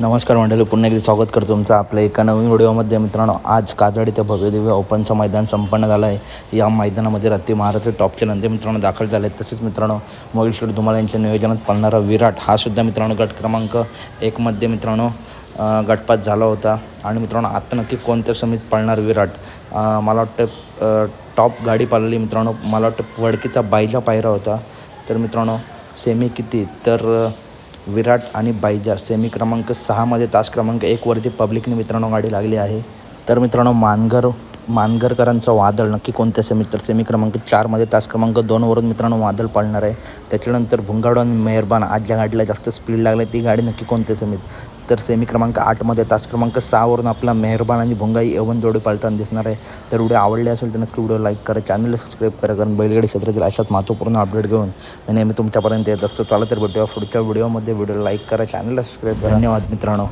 नमस्कार मंडळी पुन्हा एकदा स्वागत करतो तुमचं आपल्या एका नवीन व्हिडिओमध्ये. मित्रांनो आज काजवाडी इथं भव्यदिव्य ओपनचं मैदान संपन्न झालं आहे. या मैदानामध्ये रात्री महाराष्ट्र टॉपचे नंदी मित्रांनो दाखल झाले आहेत. तसेच मित्रांनो महेश्वर धुमाळ यांच्या नियोजनात पळणारा विराट हा सुद्धा मित्रांनो गट क्रमांक एकमध्ये मित्रांनो गटपात झाला होता. आणि मित्रांनो आता नक्की कोणत्या समित पळणार विराट? मला वाटतं टॉप गाडी पाळली मित्रांनो मला वाटतं वडकीचा बायला पायरा होता. तर मित्रांनो सेमी किती? तर विराट आणि बायजा सेमी क्रमांक सहामध्ये तास क्रमांक एकवरती पब्लिकने मित्रांनो गाडी लागली आहे. तर मित्रांनो मानगर मानगरकरांचं वादळ नक्की कोणत्या सेमीत तर सेमी क्रमांक चारमध्ये तास क्रमांक दोनवरून मित्रांनो वादळ पाळणार आहे. त्याच्यानंतर भुंगाडो आणि मेहरबान आज ज्या गाडीला जास्त स्पीड लागली. ती गाडी नक्की कोणत्या सेमीत तर सेमी क्रमांक आठमध्ये तास क्रमांक सहावरून आपला मेहरबान आणि भुंगाई एवन जोडी पाळताना दिसणार आहे. तर व्हिडिओ आवडले असेल तर नक्की व्हिडिओ लाईक करा चॅनलला सबस्क्राईब करा कारण बैलगाडी क्षेत्रातील अशाच महत्त्वपूर्ण अपडेट घेऊन मी नेहमी तुमच्यापर्यंत येत असतो. चला तर भेटूया पुढच्या व्हिडिओमध्ये व्हिडिओ लाईक करा चॅनलला सबस्क्राईब करा. धन्यवाद मित्रांनो.